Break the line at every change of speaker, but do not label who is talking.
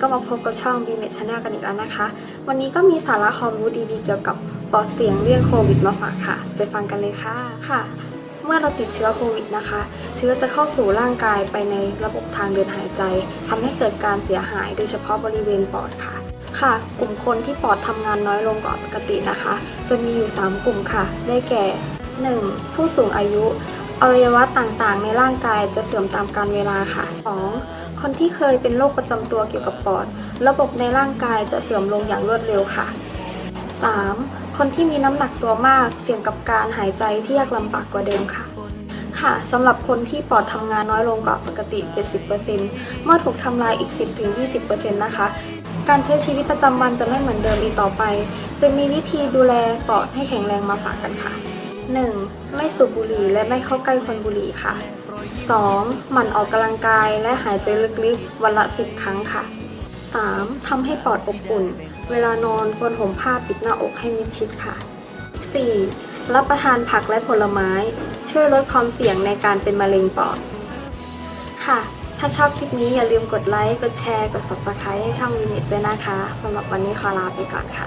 ก็มาพบกับช่อง b m e d Channel กันอีกแล้วนะคะ วันนี้ก็มีสาระความรู้ดีๆ เกี่ยวกับปลอดเสียงเลี่ยงโควิดมาฝากค่ะ ไปฟังกันเลยค่ะค่ะ เมื่อเราติดเชื้อโควิดนะคะ เชื้อจะเข้าสู่ร่างกายไปในระบบทางเดินหายใจทำให้เกิดการเสียหายโดยเฉพาะบริเวณปอดค่ะ ค่ะ กลุ่มคนที่ปอดทำงานน้อยลงกว่าปกตินะคะ จะมีอยู่ 3 กลุ่มค่ะ ได้แก่ 1. ผู้สูงอายุอวัยวะต่างๆ ในร่างกายจะเสื่อมตามกาลเวลาค่ะ 2. คนที่เคยเป็นโรคประจำตัวเกี่ยวกับปอด ระบบในร่างกายจะเสื่อมลงอย่างรวดเร็วค่ะ 3. คนที่มีน้ำหนักตัวมากเสี่ยงกับการหายใจที่ยากลำบากกว่าเดิมค่ะ ค่ะสำหรับคนที่ปอดทำงานน้อยลงกว่าปกติ 70%เมื่อถูกทำลายอีก 10-20%นะคะ การใช้ชีวิตประจำวันจะไม่เหมือนเดิมอีกต่อไป จะมีวิธีดูแลปอดให้แข็งแรงมาฝากกันค่ะ 1. ไม่สูบบุหรี่และไม่เข้าใกล้คนบุหรี่ค่ะ 2. หมั่นออกกำลังกายและหายใจลึกๆ วันละ 10 ครั้งค่ะ 3. ทำให้ปอดอบอุ่น เวลานอนควรห่มผ้าปิดหน้าอกให้มิดชิดค่ะ 4. รับประทานผักและผลไม้ ช่วยลดความเสี่ยงในการเป็นมะเร็งปอด ค่ะ ถ้าชอบคลิปนี้อย่าลืมกดไลค์ กดแชร์ กด subscribe ให้ช่องวินิตด้วยนะคะสำหรับวันนี้ขอลาไปก่อนค่ะ